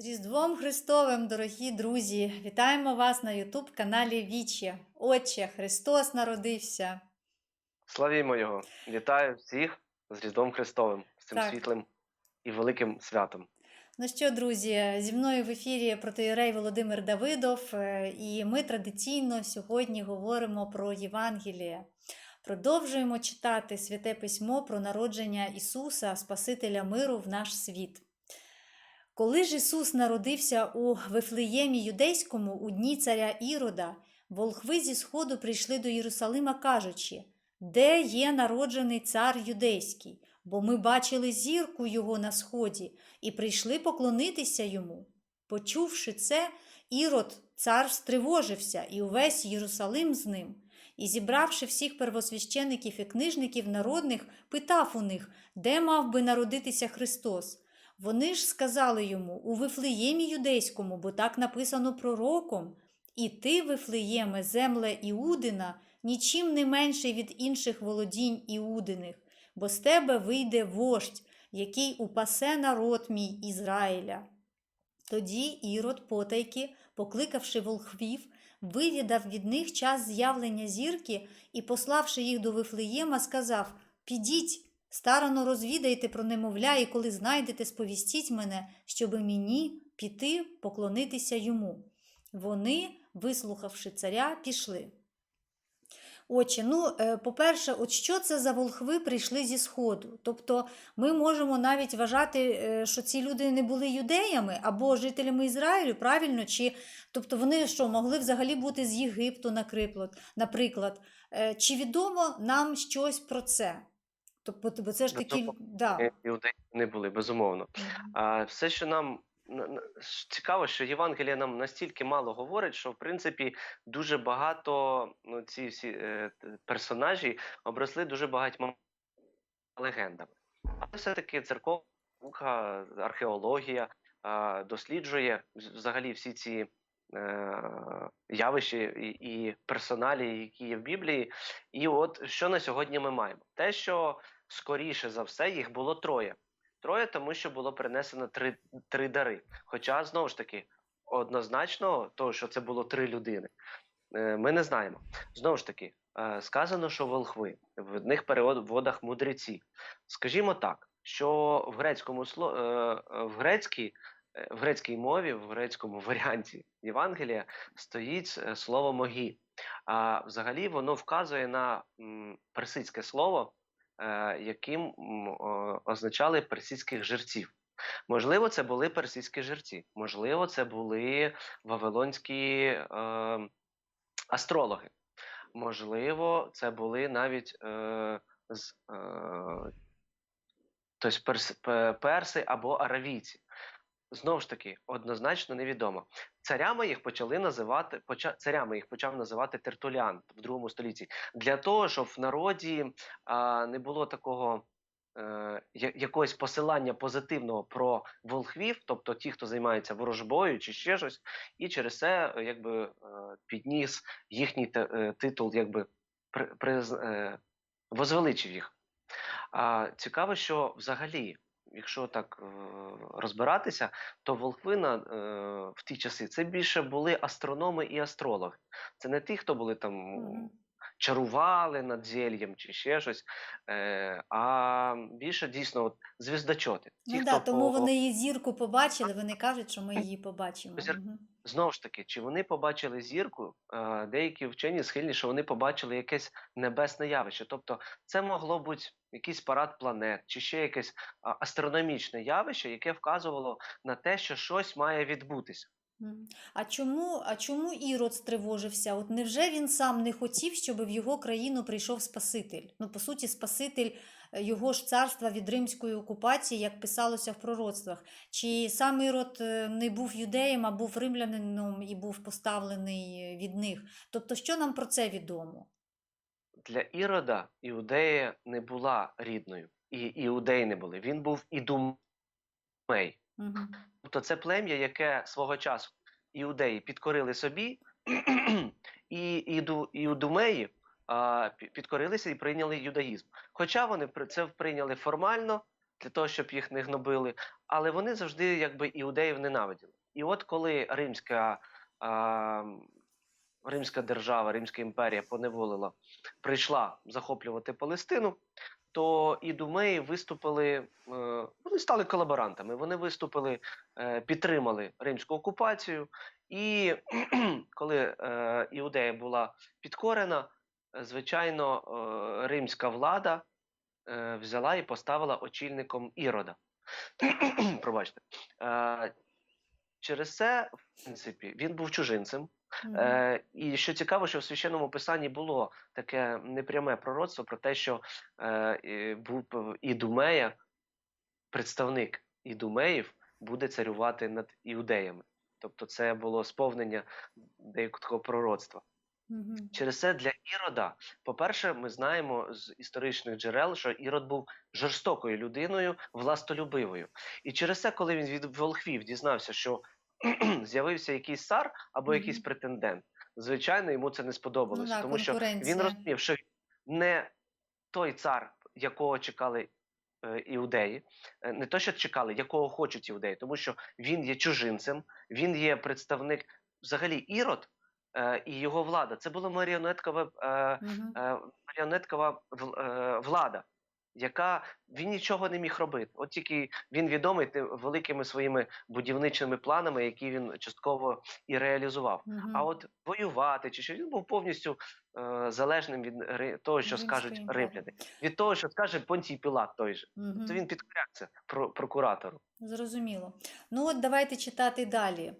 З Різдвом Христовим, дорогі друзі! Вітаємо вас на Ютуб каналі Вічі. Отче, Христос народився. Славімо Його! Вітаю всіх з Різдвом Христовим, з цим Так. світлим і великим святом. Ну що, друзі, зі мною в ефірі протоїрей Володимир Давидов, е, і ми традиційно сьогодні говоримо про Євангеліє. Продовжуємо читати святе письмо про народження Ісуса, Спасителя миру в наш світ. Коли ж Ісус народився у Вифлеємі Юдейському у дні царя Ірода, волхви зі сходу прийшли до Єрусалима, кажучи: Де є народжений цар юдейський? Бо ми бачили зірку його на сході і прийшли поклонитися йому. Почувши це, Ірод, цар стривожився, і увесь Єрусалим з ним. І, зібравши всіх первосвящеників і книжників народних, питав у них, де мав би народитися Христос. Вони ж сказали йому у Вифлеємі юдейському, бо так написано пророком. І ти, Вифлеєме, земле Іудина, нічим не менший від інших володінь Іудиних, бо з тебе вийде вождь, який упасе народ мій Ізраїля. Тоді Ірод потайки, покликавши волхвів, вивідав від них час з'явлення зірки і, пославши їх до Вифлеєма, сказав: Підіть, старано розвідайте про немовля, і коли знайдете, сповістіть мене, щоби мені піти поклонитися йому. Вони, вислухавши царя, пішли. Отче, ну, е, по-перше, от що це за волхви прийшли зі Сходу? Тобто ми можемо навіть вважати, е, що ці люди не були юдеями або жителями Ізраїлю, правильно? Чи, тобто вони що, могли взагалі бути з Єгипту, наприклад. Е, Чи відомо нам щось про це? Тобто, бо це ж такі. Да. Іудеї не були, безумовно. А все, що нам цікаво, що Євангелія нам настільки мало говорить, що в принципі дуже багато ну, ці всі е, персонажі обросли дуже багатьма легендами. Але все-таки церковна наука, археологія досліджує взагалі всі ці е, явища і персоналі, які є в Біблії. І от що на сьогодні ми маємо? Те, що скоріше за все їх було троє. Троє, тому що було принесено три, три дари. Хоча, знову ж таки, однозначно, того, що це було три людини, е, ми не знаємо. Знову ж таки, е, сказано, що волхви, в одних переводах мудреці. Скажімо так, що в грецькому е, в грецькій, в грецькій мові, в грецькому варіанті Євангелія стоїть слово могі. А взагалі воно вказує на персидське слово, яким означали персидських жерців. Можливо, це були персидські жерці, можливо, це були вавилонські е, астрологи. Можливо, це були навіть е, з, е, тобто перс, перси або аравійці. Знову ж таки, однозначно невідомо. Царями їх почали називати, поча, царями їх почав називати Тертулян в другому столітті для того, щоб в народі а, не було такого е, якогось посилання позитивного про волхвів, тобто ті, хто займається ворожбою чи ще щось, і через це е, якби е, підніс їхній е, титул, якби при, при, е, возвеличив їх. А цікаво, що взагалі, якщо так е, розбиратися, то волхвина е, в ті часи це більше були астрономи і астрологи. Це не ті, хто були там чарували над зельєм чи ще щось, е, а більше дійсно от, звіздочоти. Ті, Ну, хто да, тому по- вони її зірку побачили, вони кажуть, що ми її побачимо. Зір- Мгм. Знову ж таки, чи вони побачили зірку? Е, Деякі вчені схильні, що вони побачили якесь небесне явище. Тобто, це могло бути якийсь парад планет, чи ще якесь астрономічне явище, яке вказувало на те, що щось має відбутися. А чому, а чому Ірод стривожився? От невже він сам не хотів, щоб в його країну прийшов Спаситель? Ну, по суті, Спаситель його ж царства від римської окупації, як писалося в пророцтвах. Чи сам Ірод е, не був юдеєм, а був римлянином і був поставлений е, від них? Тобто, що нам про це відомо? Для Ірода Іудея не була рідною, і іудеї не були. Він був ідумей. Мгм. Тобто це плем'я, яке свого часу іудеї підкорили собі, і іду, іудумеї підкорилися і прийняли юдаїзм. Хоча вони це прийняли формально, для того, щоб їх не гнобили, але вони завжди якби іудеїв ненавиділи. І от коли римська, а, римська держава, Римська імперія поневолила, прийшла захоплювати Палестину, то ідумеї виступили, е, вони стали колаборантами. Вони виступили, е, підтримали римську окупацію. І коли е, Іудея була підкорена, звичайно, е, римська влада е, взяла і поставила очільником Ірода. Пробачте. Е, через це, в принципі, він був чужинцем. Мгм. Е, і що цікаво, що в священному писанні було таке непряме пророцтво про те, що е, був Ідумея, представник Ідумеїв, буде царювати над іудеями. Тобто це було сповнення деякого пророцтва. Через це для Ірода, по-перше, ми знаємо з історичних джерел, що Ірод був жорстокою людиною, властолюбивою. І через це, коли він від волхвів дізнався, що з'явився якийсь цар або якийсь претендент, звичайно, йому це не Ну сподобалося, да, тому що він розумів, що він не той цар, якого чекали е, іудеї, е, не то, що чекали, якого хочуть іудеї, тому що він є чужинцем, він є представник взагалі Ірод і його влада. Це була маріонеткова, е, е, маріонеткова е, влада, яка він нічого не міг робити. От тільки він відомий тим великими своїми будівничими планами, які він частково і реалізував. Мгм. А от воювати чи що він був повністю е, залежним від ри- того, що Римської скажуть імперії. римляни, від того, що скаже Понтій Пілат той же. Мгм. Тобто він підкорявся про- прокуратору. Зрозуміло. Ну от давайте читати далі.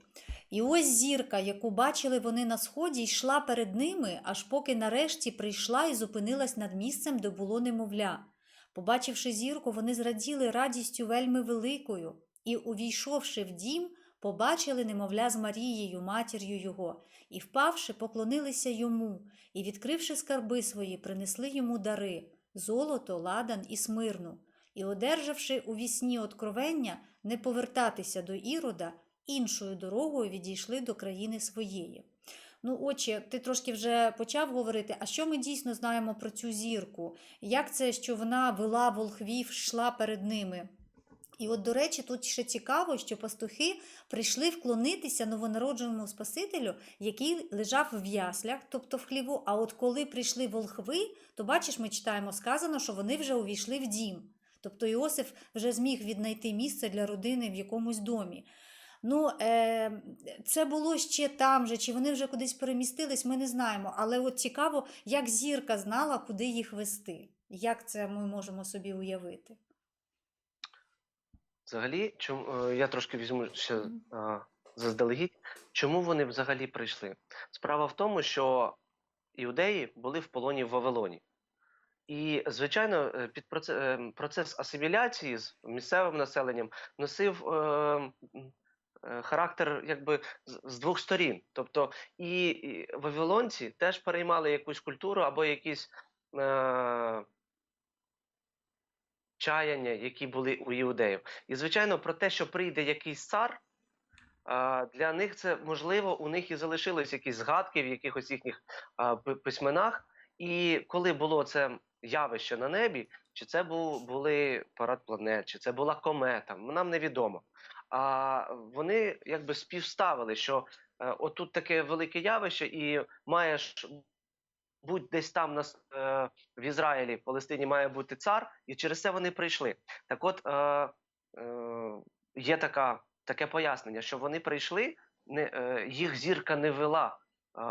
І ось зірка, яку бачили вони на сході, йшла перед ними, аж поки нарешті прийшла і зупинилась над місцем, де було немовля. Побачивши зірку, вони зраділи радістю вельми великою, і, увійшовши в дім, побачили немовля з Марією, матір'ю його, і, впавши, поклонилися йому, і, відкривши скарби свої, принесли йому дари золото, ладан і смирну. І, одержавши у вісні откровення не повертатися до Ірода, іншою дорогою відійшли до країни своєї. Ну, отче, ти трошки вже почав говорити, а що ми дійсно знаємо про цю зірку? Як це, що вона вела волхвів, йшла перед ними? І от, до речі, тут ще цікаво, що пастухи прийшли вклонитися новонародженому Спасителю, який лежав в яслях, тобто в хліву. А от коли прийшли волхви, то бачиш, ми читаємо, сказано, що вони вже увійшли в дім. Тобто Іосиф вже зміг віднайти місце для родини в якомусь домі. Ну, е, це було ще там же, чи вони вже кудись перемістились, ми не знаємо. Але от цікаво, як зірка знала, куди їх вести. Як це ми можемо собі уявити? Взагалі, чому е, я трошки візьму ще а, заздалегідь, чому вони взагалі прийшли? Справа в тому, що іудеї були в полоні в Вавилоні. І, звичайно, е, під процес, процес асиміляції з місцевим населенням носив е, е, характер якби з, двох сторін. Тобто і, вавилонці теж переймали якусь культуру або якісь е, чаяння, які були у іудеїв. І, звичайно, про те, що прийде якийсь цар, для них це можливо, у них і залишились якісь згадки в якихось їхніх письменах. І коли було це явище на небі, чи це був були парад планет, чи це була комета, нам невідомо. А вони якби співставили, що е, отут таке велике явище, і маєш будь десь там на, е, в Ізраїлі, в Палестині має бути цар, і через це вони прийшли. Так от е, е, є така, таке пояснення, що вони прийшли, не, е, їх зірка не вела е,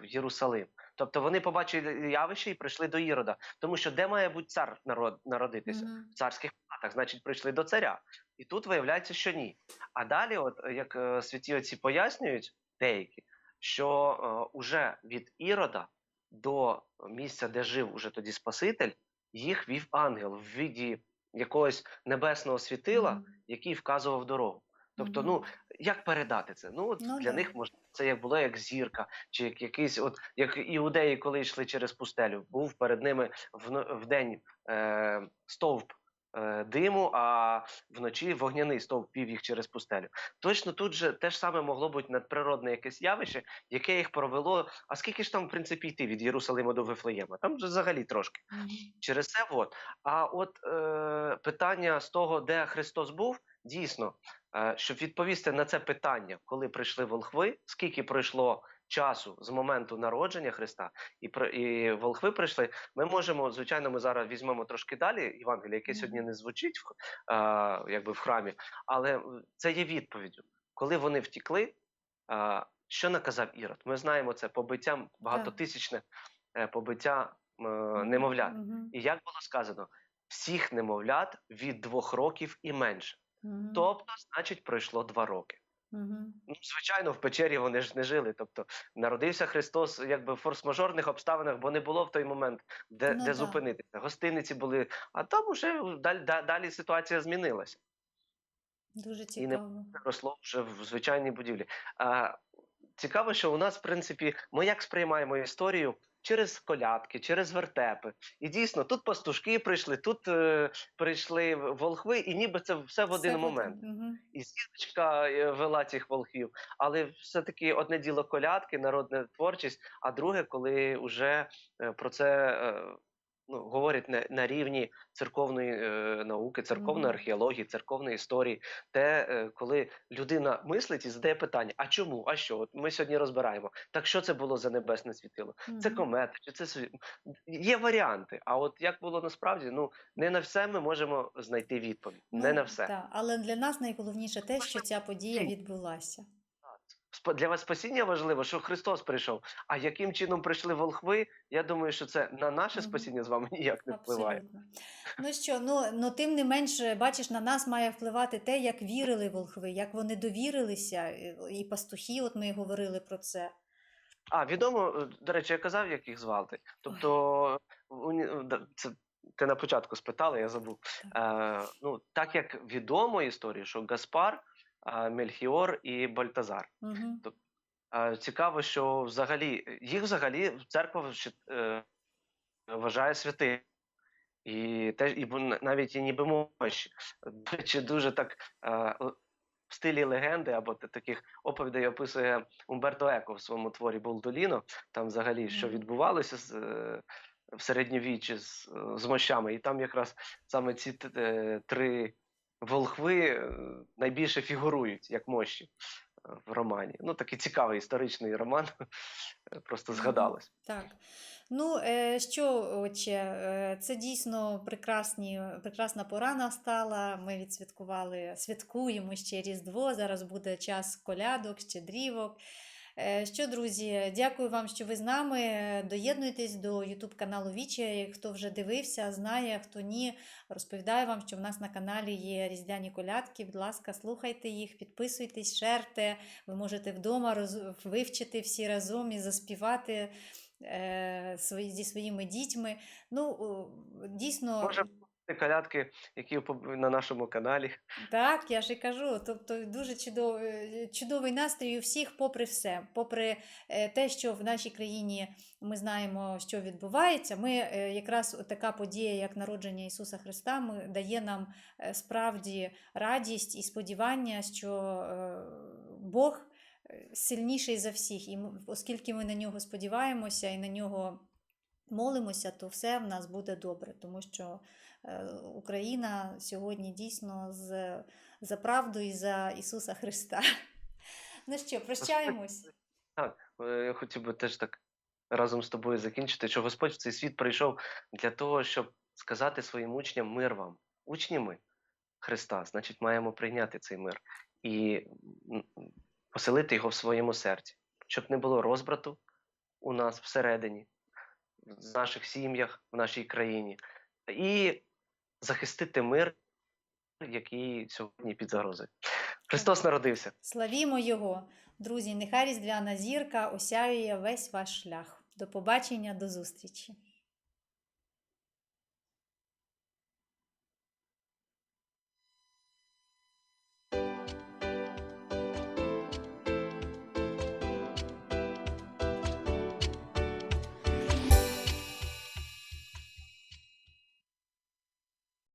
в Єрусалим. Тобто вони побачили явище і прийшли до Ірода. Тому що де має бути цар народ, народитися? Мгм. в царських палатах, значить, прийшли до царя. І тут виявляється, що ні. А далі, от як е, святі отці пояснюють деякі, що е, уже від Ірода до місця, де жив уже тоді Спаситель, їх вів ангел в віді якогось небесного світила, Мгм. який вказував дорогу. Тобто, ну як передати це? Ну от Ну, для да. них можна це як було як зірка, чи як якийсь, от як іудеї, коли йшли через пустелю, був перед ними в, в день е, стовп е, диму, а вночі вогняний стовп вів їх через пустелю. Точно тут же те ж саме могло бути надприродне якесь явище, яке їх провело. А скільки ж там, в принципі, йти від Єрусалиму до Вифлеєма? Там же взагалі трошки. Через це от. А от е, питання з того, де Христос був, дійсно, е, щоб відповісти на це питання, коли прийшли волхви, скільки пройшло часу з моменту народження Христа, і, і волхви прийшли, ми можемо, звичайно, ми зараз візьмемо трошки далі Євангеліє, яке сьогодні не звучить е, якби в храмі, але це є відповіддю. Коли вони втікли, е, що наказав Ірод? Ми знаємо це побиття багатотисячне е, побиття е, немовлят. І як було сказано, всіх немовлят від двох років і менше. Тобто, значить, пройшло два роки. Ну, звичайно, в печері вони ж не жили. Тобто народився Христос якби в форс-мажорних обставинах, бо не було в той момент де, Ну де да. зупинитися. Гостиниці були, а там уже далі, далі ситуація змінилася. Дуже І не цікаво. росло вже в звичайній будівлі. А, цікаво, що у нас, в принципі, ми як сприймаємо історію через колядки, через вертепи. І дійсно, тут пастушки прийшли, тут е, прийшли волхви, і ніби це все в один Все момент. Угу. І зірочка е, вела цих волхвів. Але все-таки одне діло колядки, народна творчість, а друге, коли вже е, про це е, ну, говорять на, на рівні церковної е, науки, церковної археології, церковної історії, те, е, коли людина мислить і задає питання: а чому? А що? От ми сьогодні розбираємо. Так що це було за небесне світило? Це комета, чи це є варіанти. А от як було насправді, ну не на все ми можемо знайти відповідь. не Ну, на все. Так, але для нас найголовніше те, що ця подія відбулася. Для вас спасіння важливо, що Христос прийшов. А яким чином прийшли волхви? Я думаю, що це на наше спасіння з вами ніяк не впливає. Абсолютно. Ну що, ну, ну тим не менш, бачиш, на нас має впливати те, як вірили волхви, як вони довірилися, і- пастухи, от ми говорили про це. А відомо, е, до речі, я казав, як їх звати. Тобто, уні- це ти на початку спитала, я забув. Е, ну, так як відомо історію, що Гаспар, е, Мельхіор і Бальтазар. Угу. Цікаво, що взагалі їх взагалі церква е, вважає святим. І теж і навіть і ніби мощі. Речі, дуже так е, в стилі легенди або таких оповідей описує Умберто Еко в своєму творі Болдоліно. Там взагалі що відбувалося з, е, в середньовіччі з, е, з мощами. І там якраз саме ці е, три волхви е, найбільше фігурують як мощі е, в романі. Ну, такий цікавий історичний роман. е, Просто згадалось. Так. Ну, що, отче, це дійсно прекрасні, прекрасна пора настала. Ми відсвяткували, святкуємо ще Різдво. Зараз буде час колядок, щедрівок. Е, Що, друзі, дякую вам, що ви з нами. Доєднуйтесь до YouTube каналу Вічі. Хто вже дивився, знає, хто ні. Розповідаю вам, що в нас на каналі є різдвяні колядки. Будь ласка, слухайте їх, підписуйтесь, шерте. Ви можете вдома роз... вивчити всі разом і заспівати е, зі своїми дітьми. Ну, дійсно, Може, колядки, які на нашому каналі. так, я ж і кажу. Тобто дуже чудовий, чудовий настрій у всіх, попри все, попри е, те, що в нашій країні ми знаємо, що відбувається. Ми е, якраз така подія, як народження Ісуса Христа, ми, дає нам е, справді радість і сподівання, що е, Бог е, сильніший за всіх, і оскільки ми на нього сподіваємося і на нього молимося, то все в нас буде добре, тому що е, Україна сьогодні дійсно з, за правду і за Ісуса Христа. Ну що, прощаємось. Е, Я хотів би теж так разом з тобою закінчити, що Господь в цей світ прийшов для того, щоб сказати своїм учням мир вам. Учні ми Христа, значить, маємо прийняти цей мир і поселити його в своєму серці, щоб не було розбрату у нас всередині, в наших сім'ях, в нашій країні, і захистити мир, який сьогодні під загрозою. Христос народився. Славімо Його! Друзі, нехай різдвяна зірка осяює весь ваш шлях. До побачення, до зустрічі!